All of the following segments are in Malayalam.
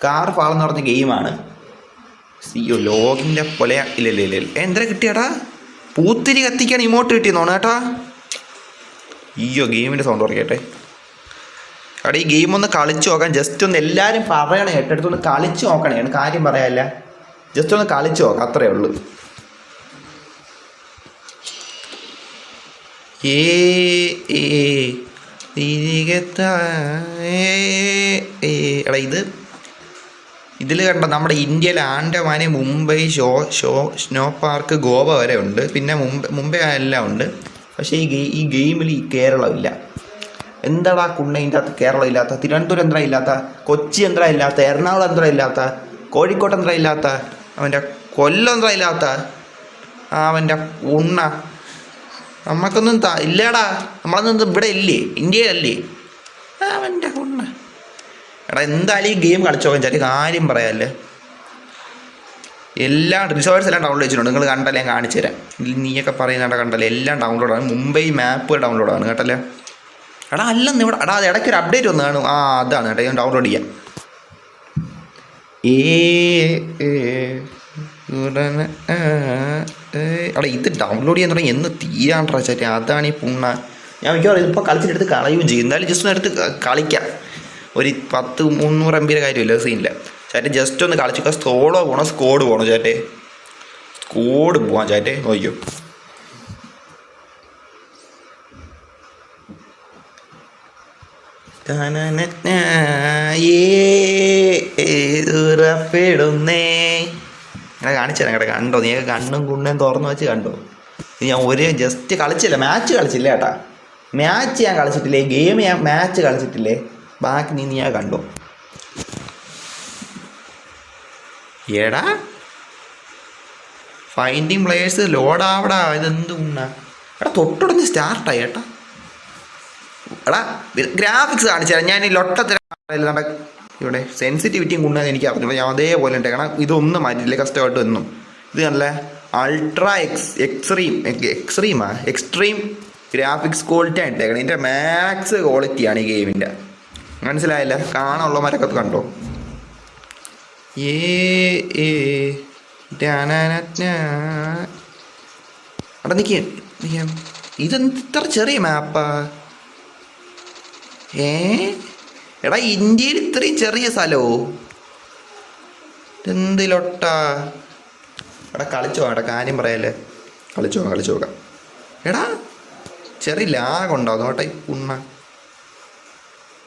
സ്കാർ ഫാൾ എന്ന് പറഞ്ഞ ഗെയിമാണ് സിയോ ലോഗിന്റെ പൊല ഇല്ലല്ലേ ഇല്ല കിട്ടിയാടാ? പൂത്തിരി കത്തിക്കാൻ ഇമോട്ട് കിട്ടിയെന്നാണ് കേട്ടാ? അയ്യോ ഗെയിമിന്റെ സൗണ്ട് പറയട്ടെ അവിടെ ഈ ഗെയിം ഒന്ന് കളിച്ചു നോക്കാൻ ജസ്റ്റ് ഒന്ന് എല്ലാവരും പറയണേ ഏറ്റെടുത്തൊന്ന് കളിച്ചു നോക്കണേ. ആണ് കാര്യം പറയാല്ല ജസ്റ്റ് ഒന്ന് കളിച്ചു നോക്കാം അത്രേ ഉള്ളൂ. ഏ ഏ, ഏ. എടാ ഇത് ഇതിൽ കണ്ട നമ്മുടെ ഇന്ത്യയിലെ ആൻഡമാന് Mumbai show show snow park Goa വരെ ഉണ്ട്. പിന്നെ മുംബൈ മുംബൈ എല്ലാം ഉണ്ട്. പക്ഷേ ഈ ഗെയിം ഈ ഗെയിമിൽ ഈ കേരളമില്ല എന്താടാ കുണ്ണ ഇതിന്റെ അകത്ത് കേരളം ഇല്ലാത്ത തിരുവനന്തപുരം എന്താ ഇല്ലാത്ത കൊച്ചി എന്താ ഇല്ലാത്ത എറണാകുളം എന്താ ഇല്ലാത്ത കോഴിക്കോട് എന്താ ഇല്ലാത്ത അവന്റെ കൊല്ലം എന്താ ഇല്ലാത്ത അവന്റെ ഉണ്ണ. നമുക്കൊന്നും ഇല്ലടാ. നമ്മളൊന്നും ഇവിടെ ഇല്ലേ ഇന്ത്യയിലല്ലേ അവന്റെ ഉണ്ണ. എടാ എന്തായാലും ഈ ഗെയിം കളിച്ചു കളിച്ചോ വെച്ചാൽ കാര്യം പറയാല്ലേ? എല്ലാം റിസോർട്ട്സ് എല്ലാം ഡൗൺലോഡ് ചെയ്തിട്ടുണ്ട്. നിങ്ങൾ കണ്ടല്ലേ ഞാൻ കാണിച്ചു തരാം. നീയൊക്കെ പറയുന്നതാ കണ്ടല്ലേ എല്ലാം ഡൗൺലോഡ് ഡൗൺലോഡാണ് മുംബൈ മാപ്പ് ഡൗൺലോഡ് ഡൗൺലോഡാണ് കേട്ടല്ലേ? എടാ അല്ലെന്ന് ഇവിടെ എടാ അത് ഇടയ്ക്ക് ഒരു അപ്ഡേറ്റ് വന്നു കാണും. ആ അതാണ് കേട്ടോ. ഞാൻ ഡൗൺലോഡ് ചെയ്യാം. ഏ എടാ ഇത് ഡൗൺലോഡ് ചെയ്യാൻ തുടങ്ങി എന്ന് തീരാണ്ടാ ചേട്ടാ അതാണ് ഈ പുണ്ണ. ഞാൻ മിക്കവാറും ഇതിപ്പോൾ കളിച്ചിട്ടെടുത്ത് കളയുകയും ചെയ്യും. എന്തായാലും ജസ്റ്റ് ഒന്ന് എടുത്ത് കളിക്കാം. ഒരു പത്ത് മുന്നൂറ് എം ബിയുടെ കാര്യമില്ല സീനില്ല ചേട്ടൻ ജസ്റ്റ് ഒന്ന് കളിച്ചൊക്കെ സ്കോഡോ പോകണോ സ്കോഡ് പോകണോ ചേട്ടേ സ്കോഡ് പോവാം ചേട്ടേ നോക്കിയോ ഏതുറപ്പെടുന്നേ അങ്ങനെ കാണിച്ചു തരാം കേട്ടോ കണ്ടോ? നീ കണ്ണും കുണ്ണും തുറന്നു വെച്ച് കണ്ടോ? ഞാൻ ഒരു ജസ്റ്റ് കളിച്ചില്ല മാച്ച് കളിച്ചില്ല കേട്ടാ. മാച്ച് ഞാൻ കളിച്ചിട്ടില്ലേ? ഗെയിം ഞാൻ മാച്ച് കളിച്ചിട്ടില്ലേ? ബാക്കി നീ നീയാ കണ്ടോ? എടാ. ഫൈൻഡിങ് പ്ലേയേഴ്സ് ലോഡാവടാ ഇതെന്ത് ഉണ്ണ? എടാ തൊട്ടുടഞ്ഞ് സ്റ്റാർട്ടായി ഏട്ടാ. എടാ ഗ്രാഫിക്സ് കാണിച്ചു തരാം. ഞാൻ ഈ ലൊട്ടത്തിലാണ് ഇവിടെ സെൻസിറ്റിവിറ്റിയും കൊണ്ടു എനിക്ക് അറിഞ്ഞു ഞാൻ അതേപോലെ ഉണ്ട് കാരണം ഇതൊന്നും മാറ്റില്ല കഷ്ടമായിട്ട് ഒന്നും. ഇത് നല്ല അൾട്രാ എക്സ് എക്സ്ട്രീം എക്സ്ട്രീമാ എക്സ്ട്രീം ഗ്രാഫിക്സ് ക്വാളിറ്റി ആണ് ഇട്ടേക്കണം. ഇതിന്റെ മാക്സ് ക്വാളിറ്റിയാണ് ഈ ഗെയിമിന്റെ മനസ്സിലായില്ല. കാണാനുള്ളവരൊക്കെ കണ്ടോ? ഏ നിക്ക്. നിക്ക്. ഇതെന്ത് ഇത്ര ചെറിയ മാപ്പാ? ഏ? എടാ ഇന്ത്യയിൽ ഇത്രയും ചെറിയ സ്ഥലമോ എന്തിലൊട്ടാ എടാ കളിച്ചോ എടാ കാര്യം പറയല്ലേ. കളിച്ചോ കളിച്ചോ എടാ ചെറിയ ലാഗുണ്ടോ അതോട്ടെ ഉണ്ണ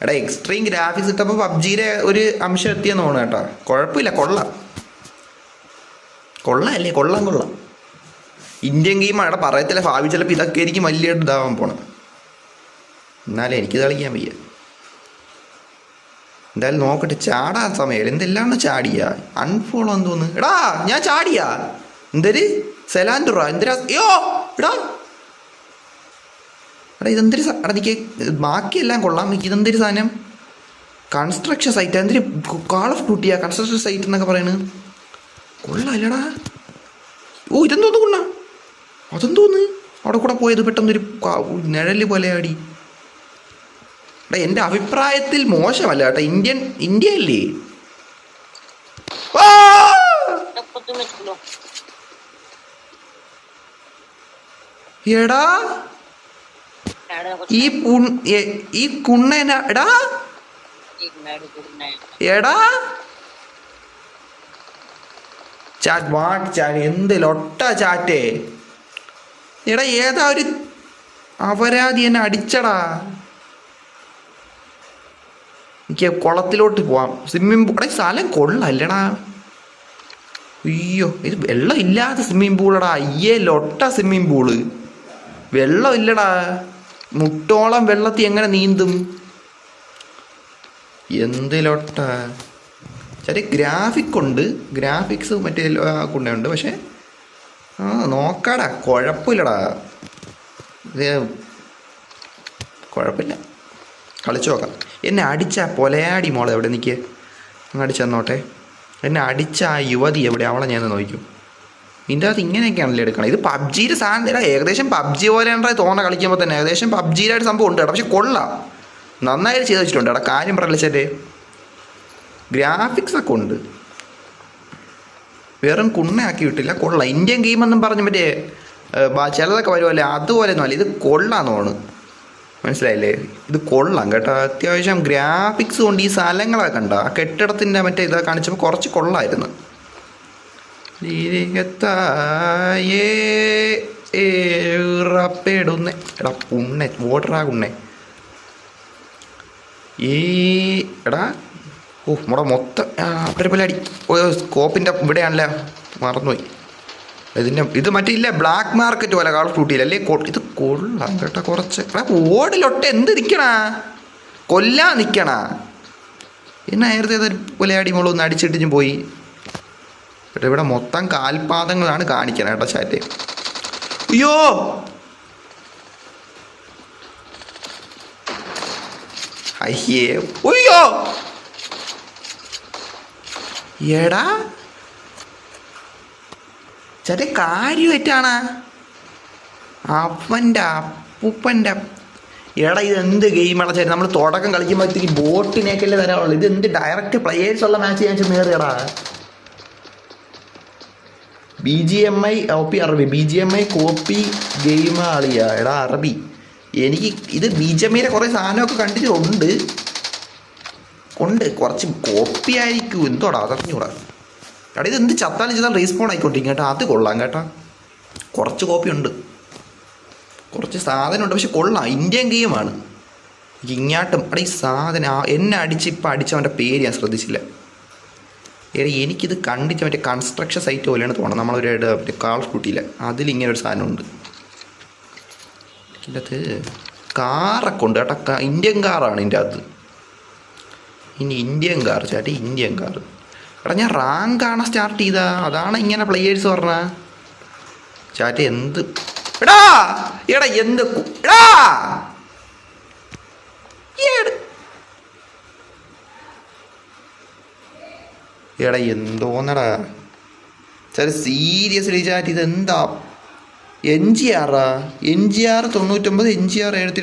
എടാ എക്സ്ട്രീം ഗ്രാഫിക്സ് ഇട്ടപ്പോൾ പബ്ജിയുടെ ഒരു അംശം എത്തിയെന്ന് തോന്നുന്നു കേട്ടോ. കുഴപ്പമില്ല കൊള്ളാം. കൊള്ളാം അല്ലേ കൊള്ളാം കൊള്ളാം. ഇന്ത്യൻ ഗെയിമാണ് എടാ പറയത്തില്ല ഭാവി ചിലപ്പോൾ ഇതൊക്കെ ആയിരിക്കും വലിയ ഇതാവാൻ പോണം എന്നാലും എനിക്ക് കളിക്കാൻ വയ്യ. എന്തായാലും നോക്കട്ടെ ചാടാൻ സമയം എന്തെല്ലാം ചാടിയ? അൺഫോളോ എന്ന് തോന്നുന്നു എടാ ഞാൻ ചാടിയാ? എന്തൊരു? സെലാൻഡുറ എന്തിനാ? അയ്യോ എടാ. എടാ ഇതെന്തൊരു എടാ ബാക്കിയെല്ലാം കൊള്ളാം. ഇതെന്തൊരു സാധനം? കൺസ്ട്രക്ഷൻ സൈറ്റ് എന്തൊരു കാൾ ഓഫ് ഡ്യൂട്ടിയാ കൺസ്ട്രക്ഷൻ സൈറ്റ് എന്നൊക്കെ പറയുന്നത് കൊള്ളാല്ലടാ. ഓ ഇതെന്തോന്ന് കൊള്ളാ. അതെന്തോന്ന് അവിടെ കൂടെ പോയത് പെട്ടെന്നൊരു നിഴൽ പോലെ ആടി. എടാ എന്റെ അഭിപ്രായത്തിൽ മോശമല്ല കേട്ടോ. ഇന്ത്യൻ ഇന്ത്യ അല്ലേ! എടാ ഈ ഈ കുണ്ണന എടാ! എടാ! Chat what chat? എന്ത് ലൊട്ട ചാറ്റേ? എടാ ഏതാ ഒരു അപരാധി എന്നെ അടിച്ചടാ? എനിക്ക് കുളത്തിലോട്ട് പോവാം. സ്വിമ്മിംഗ് പൂടെ സ്ഥലം കൊള്ളല്ലടാ. അയ്യോ ഇത് വെള്ളം ഇല്ലാത്ത സ്വിമ്മിംഗ് പൂളടാ. അയ്യേ ലൊട്ട സ്വിമ്മിംഗ് പൂൾ. വെള്ളം ഇല്ലടാ മുട്ടോളം വെള്ളത്തിൽ എങ്ങനെ നീന്തും? എന്തിലൊട്ട? ചെറിയ ഗ്രാഫിക് ഉണ്ട്. ഗ്രാഫിക്സ് മറ്റേ കൊണ്ടുണ്ട് പക്ഷേ ആ നോക്കാടാ. കുഴപ്പമില്ലടാ. കുഴപ്പമില്ല. കളിച്ചു നോക്കാം. എന്നെ അടിച്ച പൊലയാടി മോളെ എവിടെ നിൽക്കുക അങ്ങ് അടിച്ചെന്നോട്ടെ എന്നെ അടിച്ച ആ യുവതി എവിടെ? അവളെ ഞാൻ നോക്കും ഇതിന്റെ അകത്ത് ഇങ്ങനെയൊക്കെയാണല്ലോ എടുക്കണം? ഇത് പബ്ജിയുടെ സാധനം എടാ ഏകദേശം പബ്ജി പോലെയാണ് തോന്നുന്ന കളിക്കുമ്പോൾ തന്നെ. ഏകദേശം പബ്ജിയിലായിട്ട് സംഭവം ഉണ്ട് കേട്ടോ. പക്ഷെ കൊള്ളാം. നന്നായിട്ട് ചെയ്ത് വെച്ചിട്ടുണ്ട് എടാ കാര്യം പറയലിച്ചേ ഗ്രാഫിക്സ് ഒക്കെ ഉണ്ട്. വെറും കുണ്ണയാക്കി വിട്ടില്ല. കൊള്ളാം. ഇന്ത്യൻ ഗെയിമെന്നും പറഞ്ഞ് മറ്റേ ചിലതൊക്കെ വരുമല്ലേ? അതുപോലെ ഒന്നുമല്ല ഇത് കൊള്ളാന്ന് തോന്നുന്നു മനസ്സിലായില്ലേ? ഇത് കൊള്ളാം കേട്ടോ. അത്യാവശ്യം ഗ്രാഫിക്സ് കൊണ്ട് ഈ സ്ഥലങ്ങളൊക്കെ കണ്ട? ആ കെട്ടിടത്തിന്റെ മറ്റേ ഇതൊക്കെ കാണിച്ചപ്പോൾ കുറച്ച് കൊള്ളായിരുന്നു. ലീഗത്തായേ ഏറപ്പെടുന്നെ എടാ ഉണ്ണെ ഓടറാ ഉണ്ണെ. ഈ എടാ ഓ നമ്മുടെ മൊത്തം അവിടെ അടി. ഓ സ്കോപ്പിന്റെ ഇവിടെയാണല്ലേ മറന്നുപോയി. ഇതിന്റെ ഇത് മറ്റേ ഇല്ല ബ്ലാക്ക് മാർക്കറ്റ് പോലെ കളർ ഫ്രൂട്ടിയില്ല അല്ലേ ഇത് കൊള്ളാം കേട്ടോ കുറച്ച്. എടാ ഓടിലൊട്ട് എന്ത് നിൽക്കണാ കൊല്ലാ നിൽക്കണ എന്നാ നേരത്തെ ഏതൊരു പുലയാടി മോളൊന്ന് അടിച്ചിട്ടിഞ്ഞ് പോയി. കേട്ടോ ഇവിടെ മൊത്തം കാൽപാദങ്ങളാണ് കാണിക്കണം കേട്ടോ ചാറ്റ് അയ്യോ! അയ്യേ അയ്യോ! എടാ! ചേട്ടൻ കാര്യമായിട്ടാണ്. അവന്റെ അപ്പൂപ്പന്റെ എടാ ഇത് എന്ത് ഗെയിമാണ് ചേട്ടൻ നമ്മൾ തുടക്കം കളിക്കുമ്പോഴത്തേക്ക് ബോട്ടിനേക്കല്ലേ തരാനുള്ളൂ ഇത് എന്ത് ഡയറക്റ്റ് പ്ലേയേഴ്സ് ഉള്ള മാച്ച് ഞാൻ നേറിയടാ B G M I O P അറബി. B G M I copy game ആളിയാ. എടാ അറബി. എനിക്ക് ഇത് ബി ജി എം ഐയുടെ കുറേ സാധനമൊക്കെ കണ്ടിട്ടുണ്ട് ഉണ്ട്. കുറച്ച് കോപ്പി ആയിരിക്കും. എന്തോടാ? അതറിഞ്ഞൂടാ എടാ ഇത് എന്ത് ചത്താലും ചെയ്താൽ റീസ്പോൺ ആയിക്കൊണ്ടിരിക്കും കേട്ടോ അത് കൊള്ളാം കേട്ടാ. കുറച്ച് കോപ്പി ഉണ്ട്. കുറച്ച് സാധനമുണ്ട് പക്ഷെ കൊള്ളാം. ഇന്ത്യൻ ഗെയിമാണ് ഇങ്ങാട്ടും. അവിടെ ഈ സാധനം എന്നെ അടിച്ച് ഇപ്പം അടിച്ചവന്റെ പേര് ഞാൻ ശ്രദ്ധിച്ചില്ല. എനിക്കിത് കണ്ടിട്ട് മറ്റേ കൺസ്ട്രക്ഷൻ സൈറ്റ് പോലെയാണ് തോന്നുന്നത്. നമ്മളൊരു മറ്റേ കാൾ കൂട്ടിയില്ല അതിലിങ്ങനെ ഒരു സാധനമുണ്ട്. ഇതിന്റെ അകത്ത് കാറൊക്കെ ഉണ്ട് കേട്ടോ. ഇന്ത്യൻ കാറാണ് ഇതിന്റെ അത് ഇനി ഇന്ത്യൻ കാർ ചേട്ടാ ഇന്ത്യൻ കാർ എടാ ഞാൻ റാങ്ക് റാങ്കാണ് സ്റ്റാർട്ട് ചെയ്താ? അതാണ് ഇങ്ങനെ പ്ലേയേഴ്സ് പറഞ്ഞ. ചാറ്റ എന്ത്? എടാ! എടാ എന്ത് എടാ! എടാ എന്തോന്നടാ? ചില സീരിയസ്ലി ചാറ്റ് എന്താ? എൻ ജി ആറാ? എൻ ജി ആർ തൊണ്ണൂറ്റൊമ്പത് എൻ ജി ആർ എഴുപത്തി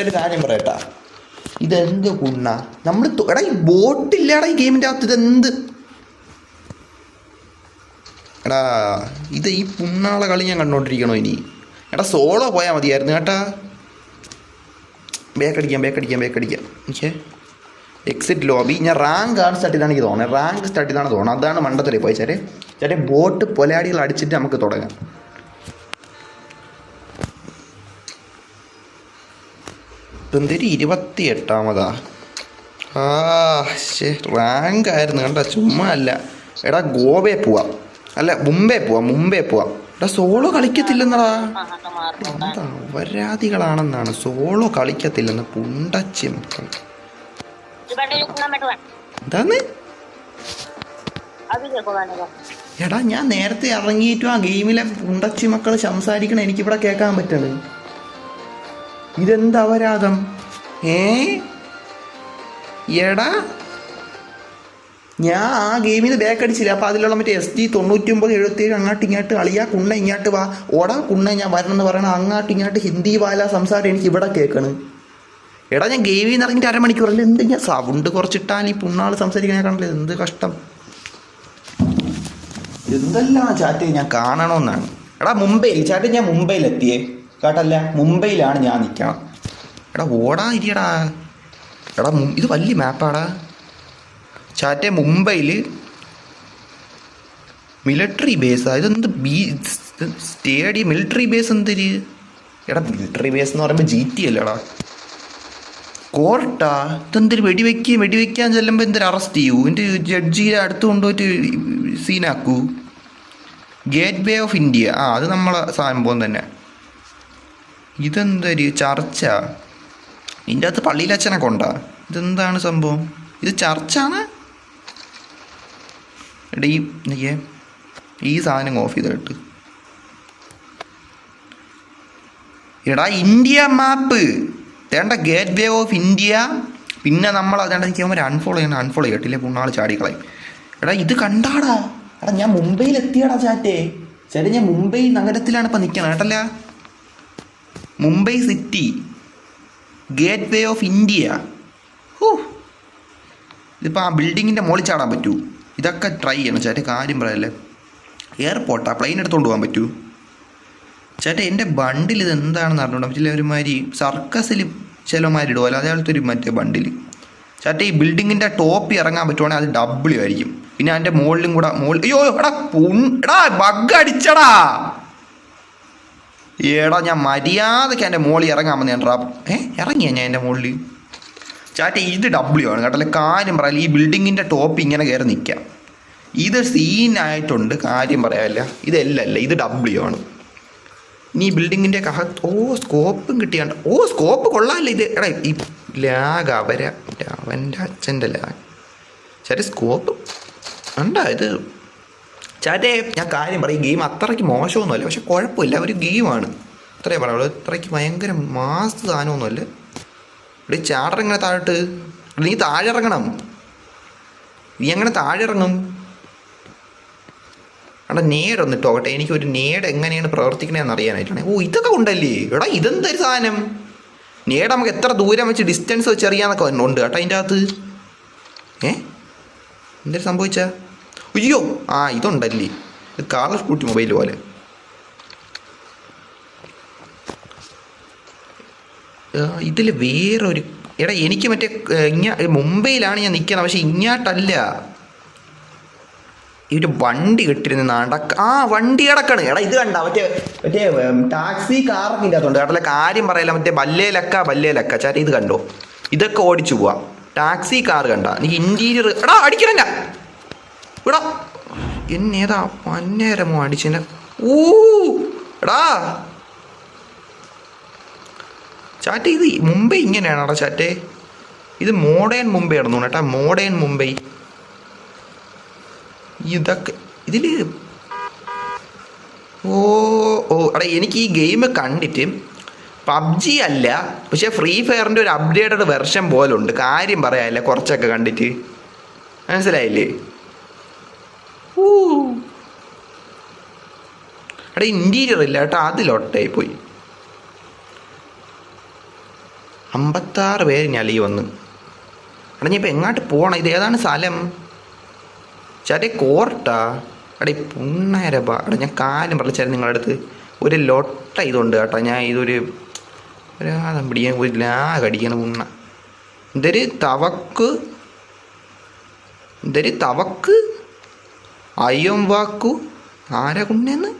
ഒരു കാര്യം പറയട്ടാ. ഇതെന്ത് കുണ്ണ? നമ്മൾ എടാ ഈ ബോട്ടില്ലാടാ ഈ ഗെയിമിന്റെ അകത്ത് ഇതെന്ത്? എടാ ഇത് ഈ പുണ്ണാളെ കളി ഞാൻ കണ്ടോണ്ടിരിക്കണോ ഇനി? എടാ സോളോ പോയാൽ മതിയായിരുന്നു കേട്ടാ. ബേക്കടിക്കാം ബേക്കടിക്കാം ബേക്കടിക്കാം ഓക്കെ. എക്സിറ്റ് ലോബി ഞാൻ റാങ്ക് ആണ് സ്റ്റാർട്ട് ചെയ്താണ് എനിക്ക് തോന്നുന്നത്. റാങ്ക് സ്റ്റാർട്ട് ചെയ്താണ് തോന്നുന്നത്. അതാണ് മണ്ടത്തിലേ പോയി ചേരെ. ചേട്ടൻ ബോട്ട് പൊലാടികൾ അടിച്ചിട്ട് നമുക്ക് തുടങ്ങാം. എന്തൊരു ഇരുപത്തി എട്ടാമതാ ആ ശേ റാങ്ക് ആയിരുന്നു കണ്ട. ചുമ്മാ അല്ല. എടാ ഗോവയെ പോവാം. അല്ല മുംബൈ പോവാം. മുംബൈ പോവാം. എടാ സോളോ കളിക്കത്തില്ലെന്നടാ. എന്താ അപരാധികളാണെന്നാണ് സോളോ കളിക്കത്തില്ലെന്ന് പുണ്ടച്ചി മക്കൾ എന്താന്ന്. എടാ ഞാൻ നേരത്തെ ഇറങ്ങിയിട്ടും ആ ഗെയിമിലെ പുണ്ടച്ചി മക്കൾ സംസാരിക്കണ എനിക്കിവിടെ കേൾക്കാൻ പറ്റണത് ഇതെന്താ അപരാധം ഏ? എടാ. ഞാൻ ആ ഗെയിമിൽ നിന്ന് ബാക്ക് അടിച്ചില്ല? അപ്പോൾ അതിലുള്ള മറ്റേ എസ് ജി തൊണ്ണൂറ്റി ഒമ്പത് എഴുപത്തേഴ് അങ്ങോട്ട് ഇങ്ങോട്ട് അളിയാ കുണ്ണ ഇങ്ങോട്ട് വാ. ഓടാ കുണ്ണ ഞാൻ വരണം എന്ന് പറയണം അങ്ങോട്ട് ഇങ്ങോട്ട് ഹിന്ദി വാല സംസാരം എനിക്ക് ഇവിടെ കേൾക്കണ്. എടാ ഞാൻ ഗെയിമിൽ നിന്ന് ഇറങ്ങിയിട്ട് അരമണിക്കൂറല്ലേ എന്ത് ഞാൻ സൗണ്ട് കുറച്ചിട്ടാൽ ഈ പുണ്ണാൾ സംസാരിക്കാൻ കാണില്ല എന്ത് കഷ്ടം. എന്തെല്ലാം ചാറ്റ് ഞാൻ കാണണമെന്നാണ്. എടാ മുംബൈയിൽ ചാറ്റ് ഞാൻ മുംബൈയിലെത്തിയേ. കേട്ടല്ല? മുംബൈയിലാണ് ഞാൻ നിൽക്കണം എടാ ഓടാ ഇരിയടാ. എടാ ഇത് വലിയ മാപ്പാടാ ചാറ്റെ മുംബൈയിൽ മിലിറ്ററി ബേസാ ഇതെന്ത് ബീ സ്റ്റേഡിയം മിലിറ്ററി ബേസ് എന്തൊരു? എടാ മിലിറ്ററി ബേസ് എന്ന് പറയുമ്പോൾ ജി ടി അല്ലേടാ കോർട്ടാ? ഇതെന്തൊരു വെടിവെക്കുക വെടിവെക്കാൻ ചെല്ലുമ്പോൾ എന്തൊരു അറസ്റ്റ് ചെയ്യൂ? എന്റെ ജഡ്ജിയെ അടുത്ത് കൊണ്ടുപോയിട്ട് സീനാക്കൂ ഗേറ്റ് വേ ഓഫ് ഇന്ത്യ ആ അത് നമ്മളെ സംഭവം തന്നെ. ഇതെന്തൊരു ചർച്ച? ഇതിന്റെ അകത്ത് പള്ളിയിലച്ഛനെ കൊണ്ടാ? ഇതെന്താണ് സംഭവം? ഇത് ചർച്ചാണ്? എടാ ഈ ഈ സാധനം ഓഫ് ചെയ്തിട്ട് എടാ ഇന്ത്യ മാപ്പ് വേണ്ട ഗേറ്റ് വേ ഓഫ് ഇന്ത്യ പിന്നെ നമ്മൾ അതേണ്ട എനിക്ക് അൺഫോളോ ചെയ്യണം അൺഫോളോ ചെയ്യട്ടില്ലേ പുണ്ണാൾ ചാടിക്കളയും എടാ ഇത് കണ്ടാടാ. എടാ ഞാൻ മുംബൈയിൽ എത്തിയടാ ചാറ്റേ. ചേട്ടാ ഞാൻ മുംബൈ നഗരത്തിലാണ് ഇപ്പം നിൽക്കണം കേട്ടല്ല? Mumbai city gateway of India who. ഇതിപ്പോൾ ആ ബിൽഡിങ്ങിന്റെ മുകളിൽ ചാടാൻ പറ്റൂ. ഇതൊക്കെ ട്രൈ ചെയ്യണം. ചേട്ടാ കാര്യം പറയല്ലേ? എയർപോർട്ടാ പ്ലെയിൻ എടുത്തുകൊണ്ട് പോകാൻ പറ്റൂ. ചേട്ടാ എന്റെ ബണ്ടിൽ ഇത് എന്താണെന്ന് അറിഞ്ഞൂടാ? ചില ഒരുമാതിരി സർക്കസിൽ ചിലമാരിടുമല്ലോ അതേപോലത്തെ ഒരു മറ്റേ ബണ്ടിൽ. ചേട്ടാ ഈ ബിൽഡിങ്ങിന്റെ ടോപ്പ് ഇറങ്ങാൻ പറ്റുവാണെങ്കിൽ അത് ഡബിൾ ആയിരിക്കും. പിന്നെ അതിന്റെ മുകളിലും കൂടെ മുകളിൽ അയ്യോ എടാ എടാ ബഗ് അടിച്ചടാ. ഏടാ ഞാൻ മര്യാദയ്ക്ക് എന്റെ മുകളിൽ ഇറങ്ങാൻ വന്നു. ഞാൻ ഏ ഇറങ്ങിയാ ഞാൻ എന്റെ മുകളിൽ ചാറ്റ ഇത് ഡബ്ല്യു ആണ് കേട്ടോ. അല്ലെ കാര്യം പറയാല്ല ഈ ബിൽഡിങ്ങിന്റെ ടോപ്പ് ഇങ്ങനെ കയറി നിൽക്കാം. ഇത് സീനായിട്ടുണ്ട് കാര്യം പറയാമല്ല ഇതല്ലല്ല ഇത് ഡബ്ല്യു ആണ്. ഈ ബിൽഡിങ്ങിന്റെ കഹ ഓ സ്കോപ്പും കിട്ടിയാണ്ട്. ഓ സ്കോപ്പ് കൊള്ളാമല്ല ഇത്. എടാ ഈ ലാഗ് അവര അവന്റെ അച്ഛന്റെ ലാഗ് ചേട്ടാ സ്കോപ്പ് ഉണ്ടാ ഇത്? ചാറ്റേ ഞാൻ കാര്യം പറയും. ഗെയിം അത്രയ്ക്ക് മോശമൊന്നുമല്ല. പക്ഷെ കുഴപ്പമില്ല. ഒരു ഗെയിമാണ്. അത്രേ പറയുള്ളൂ ഇത്രയ്ക്ക് ഭയങ്കര മാസ് സാധനമൊന്നുമല്ല. ഇവിടെ ചാടർ എങ്ങനെ താഴോട്ട്? നീ താഴെ ഇറങ്ങണം നീ എങ്ങനെ താഴെ ഇറങ്ങും എടാ നേട് ഒന്ന് ഇട്ടോകട്ടെ എനിക്കൊരു നേട് എങ്ങനെയാണ് പ്രവർത്തിക്കണതെന്ന് അറിയാനായിട്ടാണ്. ഓ ഇതൊക്കെ ഉണ്ടല്ലേ? എടാ ഇതെന്തൊരു സാധനം? നേട് നമുക്ക് എത്ര ദൂരം വെച്ച് ഡിസ്റ്റൻസ് വെച്ച് അറിയാന്നൊക്കെ ഉണ്ട് കേട്ടോ അതിന്റെ അകത്ത്. ഏ? എന്തൊരു സംഭവിച്ച അയ്യോ ആ ഇതുണ്ടല്ലേ. ഇത് കാർലർ സ്കൂട്ടി മൊബൈൽ പോലെ. ഇതിൽ വേറൊരു എടാ എനിക്ക് മറ്റേ ഇങ്ങ മുംബൈയിലാണ് ഞാൻ നിൽക്കുന്നത് പക്ഷെ ഇങ്ങോട്ടല്ല. ഒരു വണ്ടി കിട്ടിരുന്ന് നടക്ക ആ വണ്ടി കിടക്കണ്. എടാ ഇത് കണ്ട മറ്റേ മറ്റേ ടാക്സി കാറൊക്കെ ഇതിന്റെ അകത്തുണ്ട് കാര്യം പറയല്ല മറ്റേ ബല്ലേലക്ക ബല്ലേലക്ക ചാരി ഇത് കണ്ടോ? ഇതൊക്കെ ഓടിച്ചു പോവാം. ടാക്സി കാർ കണ്ട. എനിക്ക് ഇന്റീരിയർ എടാ അടിക്കണല്ല ഇടാ എന്നേതാ പന്നേരമോ അടിച്ചെന്നെ ഊ എടാ. ചാറ്റ ഇത് മുംബൈ ഇങ്ങനെയാണോടാ ചാറ്റേ ഇത് മോഡേൺ മുംബൈ ആണെന്ന് തോന്നുന്നു കേട്ടാ. മോഡേൺ മുംബൈ. ഇതൊക്കെ ഇതിൽ ഓ ഓ അടേ എനിക്ക് ഈ ഗെയിം കണ്ടിട്ട് പബ്ജി അല്ല പക്ഷേ ഫ്രീ ഫയറിന്റെ ഒരു അപ്ഡേറ്റഡ് വെർഷൻ പോലുണ്ട് കാര്യം പറയാനില്ല കുറച്ചൊക്കെ കണ്ടിട്ട്. മനസ്സിലായില്ലേ? ഓ എടാ ഇന്റീരിയർ ഇല്ല കേട്ടോ അതിലൊട്ടായി പോയി. അമ്പത്താറ് പേര് ഞാൻ ഈ വന്ന്. അവിടെ ഞാൻ എങ്ങോട്ട് പോകണം ഇത് ഏതാണ് സ്ഥലം? ചേട്ടേ കോർട്ടാ എടാ ഈ പുണ്ണേര ഞാൻ എടാ ഞാൻ ചേട്ടൻ നിങ്ങളുടെ അടുത്ത് ഒരു ലൊട്ട ഇതുണ്ട് കേട്ടോ. ഞാൻ ഇതൊരു ഒരാളം പിടിക്കാൻ ഒരു ലാഗ് അടിക്കണം പുണ്ണ. എന്തൊരു തവക്ക്? എന്തൊരു തവക്ക്? അയ്യം വാക്കു. ആരാ കുണ്ണേന്ന്?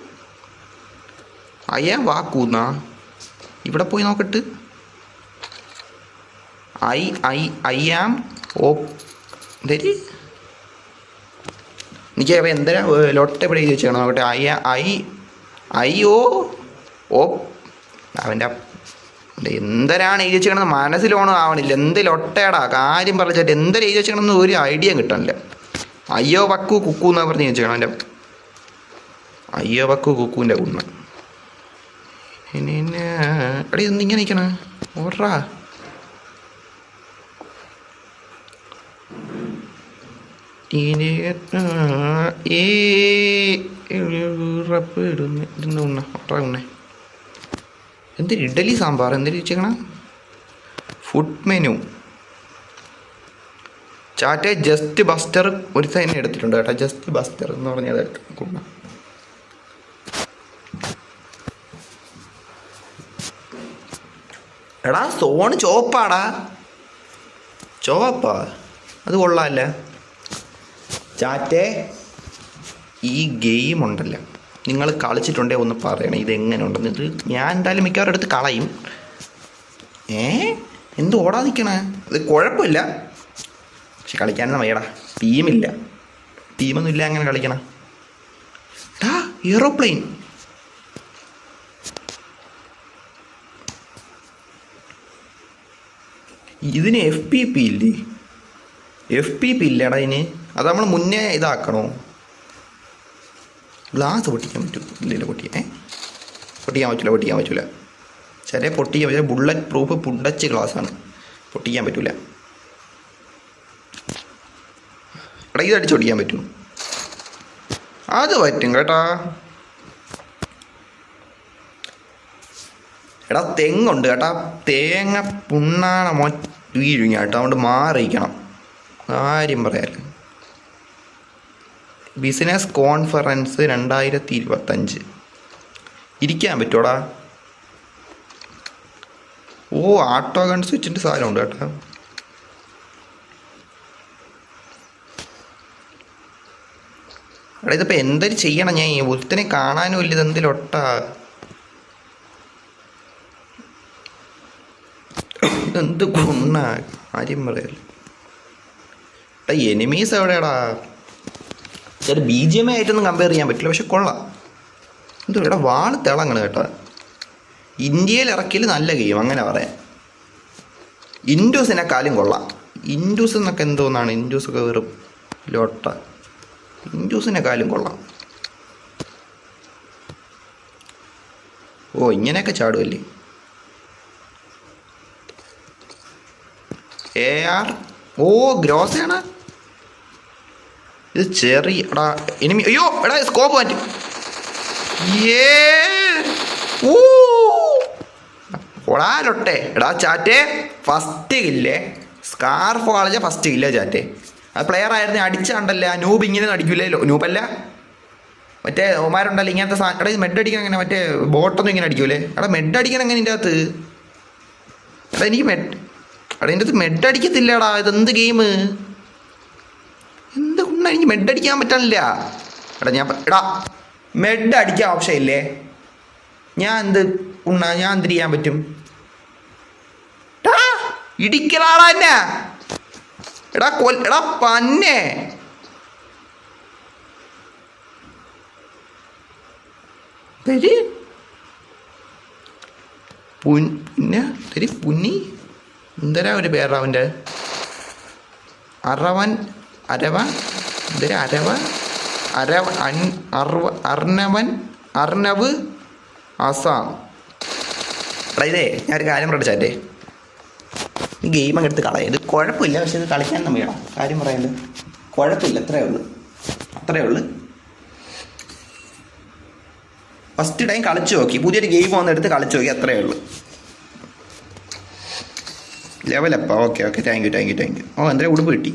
അയ്യാ വാക്കൂന്നാ? ഇവിടെ പോയി നോക്കട്ട്. ഐ ഐ ഐ ആം ഓ എന്തേര്? എനിക്ക് അപ്പോൾ എന്തരാ ലൊട്ട ഇവിടെ എഴുതി വെച്ചാണ് നോക്കട്ടെ ഐ ഐ ഐ ഓ ഓ അവന്റെ എന്തരാണ് എഴുതി വെച്ചേക്കണെന്ന് മനസ്സിലോണം ആവണില്ല. എന്ത് ലൊട്ടയാടാ? കാര്യം പറഞ്ഞിട്ട് എന്തര എഴുതി വെച്ചേക്കണമെന്ന് ഒരു ഐഡിയ കിട്ടണില്ല. അയ്യോ വക്കു കുക്കു എന്നാ പറഞ്ഞ് വെച്ചേക്കണം അവന്റെ. അയ്യോ വക്കു കുക്കുവിന്റെ കുന്ന് എടീ ഇതൊന്നും ഇങ്ങനെ നിൽക്കണേ ഓർറാ ഏ റപ്പ് ഇടുന്ന ഇടുന്ന ഉണ്ണ. ഒട്ട ഉണ്ണ. എന്തൊരു ഇഡലി സാമ്പാർ എന്തൊരു ഫുഡ് മെനു ചാറ്റെ ജസ്റ്റ് ബസ്റ്റർ ഒരു തന്നെ എടുത്തിട്ടുണ്ട് കേട്ടോ. ജസ്റ്റ് ബസ്റ്റർ എന്ന് പറഞ്ഞത് എടുത്തു എടാ സോണ് ചോപ്പാടാ ചോപ്പാ അത് കൊള്ളാമല്ല ചാറ്റേ ഈ ഗെയിം ഉണ്ടല്ലോ. നിങ്ങൾ കളിച്ചിട്ടുണ്ടേ ഒന്ന് പറയണേ ഇതെങ്ങനെ ഉണ്ടെന്ന് ഇത് ഞാൻ എന്തായാലും മിക്കവാറും എടുത്ത് കളയും. ഏ? എന്ത് ഓടാ നിൽക്കണേ ഇത് കുഴപ്പമില്ല. പക്ഷെ കളിക്കാനൊന്നും വയ്യടാ. ടീമില്ല ടീമൊന്നും ഇല്ല അങ്ങനെ കളിക്കണം. ടാ എയറോപ്ലെയിൻ ഇതിന് എഫ് പി പി ഇല്ലേ? എഫ് പി പി ഇല്ലടാ ഇനി. അത് നമ്മൾ മുന്നേ ഇതാക്കണോ? ഗ്ലാസ് പൊട്ടിക്കാൻ പറ്റും. ഇല്ലല്ലോ പൊട്ടിക്കാൻ ഏ? പൊട്ടിക്കാൻ പറ്റില്ല പൊട്ടിക്കാൻ പറ്റില്ല ചെറിയ പൊട്ടിക്കാൻ പറ്റില്ല ബുള്ളറ്റ് പ്രൂഫ് പുണ്ടച്ച് ഗ്ലാസ്സാണ് പൊട്ടിക്കാൻ പറ്റില്ല എടാ ഇത് അടിച്ച് പൊട്ടിക്കാൻ പറ്റും. അത് പറ്റും കേട്ടാ. എടാ തെങ്ങുണ്ട് കേട്ടാ. തേങ്ങ പുണ്ണാണ മൊ വീഴും ഞാൻ കേട്ടോ. അതുകൊണ്ട് മാറിയിരിക്കണം. കാര്യം പറയാല്ല ബിസിനസ് കോൺഫറൻസ് രണ്ടായിരത്തി ഇരുപത്തഞ്ച് ഇരിക്കാൻ പറ്റോടാ ഓ ആട്ടോ ഗൺ സ്വിച്ചിന്റെ സാധനമുണ്ട് കേട്ടോ. എടാ ഇതിപ്പോൾ എന്തൊരു ചെയ്യണം ഞാൻ. ഒരുത്തനെ കാണാനും ഇല്ല ഇതെന്തിലൊട്ടാ എന്ത് ഗുണ? കാര്യം പറയല്ല എടാ എനിമീസ് എവിടെയാടാ? ചില ബി ജി എം ആയിട്ടൊന്നും കമ്പയർ ചെയ്യാൻ പറ്റില്ല പക്ഷെ കൊള്ളാം. എന്തോ ഇവിടെ വാണ് തിളങ്ങണ് കേട്ടോ. ഇന്ത്യയിൽ ഇറക്കിയിൽ നല്ല ഗെയിം അങ്ങനെ പറയാം. ഇൻഡൂസിനെക്കാളും കൊള്ളാം. ഇൻഡൂസ് എന്നൊക്കെ എന്തോന്നാണ്? ഇൻഡൂസൊക്കെ വെറും ലോട്ട. ഇൻഡൂസിനെക്കാളും കൊള്ളാം. ഓ ഇങ്ങനെയൊക്കെ ചാടുമല്ലേ എ ആർ ഓ ഗ്രോസയാണ് ഇത് ചെറിയ എടാ എനിമി അയ്യോ എടാ സ്കോപ്പ് മാറ്റി. ഏ എടാ ചാറ്റേ ഫസ്റ്റ് കില്ലേ സ്കാർഫ് കളഞ്ഞ ഫസ്റ്റ് കില്ലേ ചാറ്റേ. അത് പ്ലെയർ ആയിരുന്നു അടിച്ചാണ്ടല്ല നൂബ് ഇങ്ങനെ അടിക്കില്ലല്ലോ നൂബല്ല മറ്റേ ഓമാരുണ്ടല്ലോ ഇങ്ങനത്തെ സാ എടാ മെഡ് അടിക്കാൻ എങ്ങനെ മറ്റേ ബോട്ടൊന്നും ഇങ്ങനെ അടിക്കൂലേ? എടാ മെഡ് അടിക്കാൻ എങ്ങനെ ഇതിന്റെ അകത്ത്? എടാ എനിക്ക് മെഡ് എടാ ഇതിന്റെ അകത്ത് മെഡ് അടിക്കത്തില്ലടാ ഇതെന്ത് ഗെയിം കുണ്ണ എനിക്ക് മെഡ് അടിക്കാൻ പറ്റാനില്ല. എടാ ഞാൻ എടാ മെഡ് അടിക്കാൻ ഓപ്ഷൻ ഞാൻ എന്ത് ഉണ്ണ ഞാൻ എന്ത് ചെയ്യാൻ പറ്റും? ടാ, ഇടിക്കലാടാ എന്നെ. എടാ കൊൽ എടാ പന്നെ. തരി. പിന്നെ തരി പുന്നി. എന്തരാ ഒരു പേരാ അവന്റെ? അറവൻ അരവ എന്തരാ അരവ അരവ അൻ അർവ അർണവൻ അർണവ് അസാം എടാ ഇതേ ഞാനൊരു കാര്യം പറയട്ടെ ചാറ്റേ. ഈ ഗെയിം അങ്ങ് എടുത്ത് കളയാം. ഇത് കുഴപ്പമില്ല പക്ഷെ ഇത് കളിക്കാൻ നമ്മൾ വേണം കാര്യം പറയുന്നത് കുഴപ്പമില്ല എത്രയേ ഉള്ളൂ. അത്രയേ ഉള്ളൂ. ഫസ്റ്റ് ടൈം കളിച്ചു നോക്കി. പുതിയൊരു ഗെയിം വന്നെടുത്ത് കളിച്ചു നോക്കി അത്രയേ ഉള്ളൂ. ലെവലപ്പാ okay okay thank you thank you thank you ഓ എന്തായാലും ഉടുപ്പ് കിട്ടി.